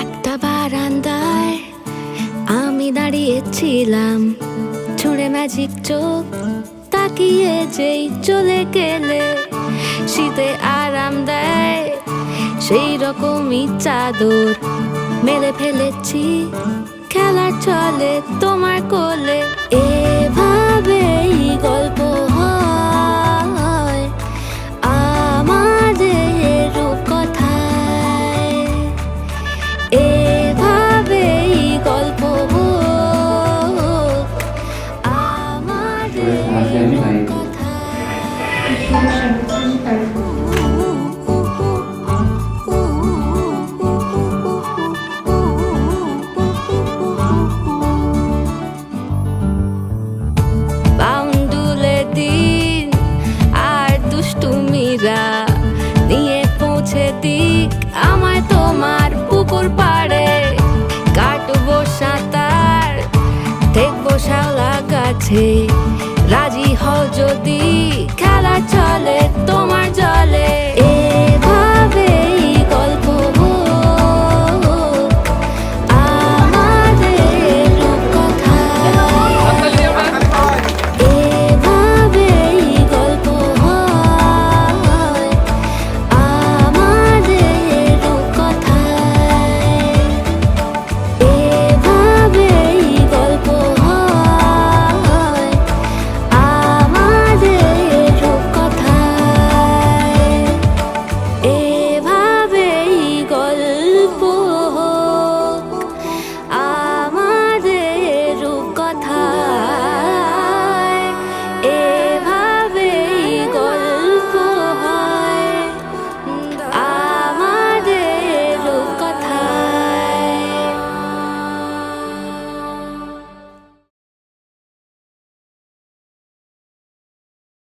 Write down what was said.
Akta baranda আমি দাঁড়িয়েছিলাম। ছুঁড়ে ম্যাজিক চোখ তাকিয়ে যেই চলে গেলে, শীতে আরাম দেয় সেই রকমই চাদর। মেলে ফেলেছি, খেলার চলে তোমার কোলে নিয়ে পৌঁছে দিক। আমায় তোমার পুকুর পাড়ে সাঁতার, দেখব গাছে। রাজি হও যদি খেলা চলে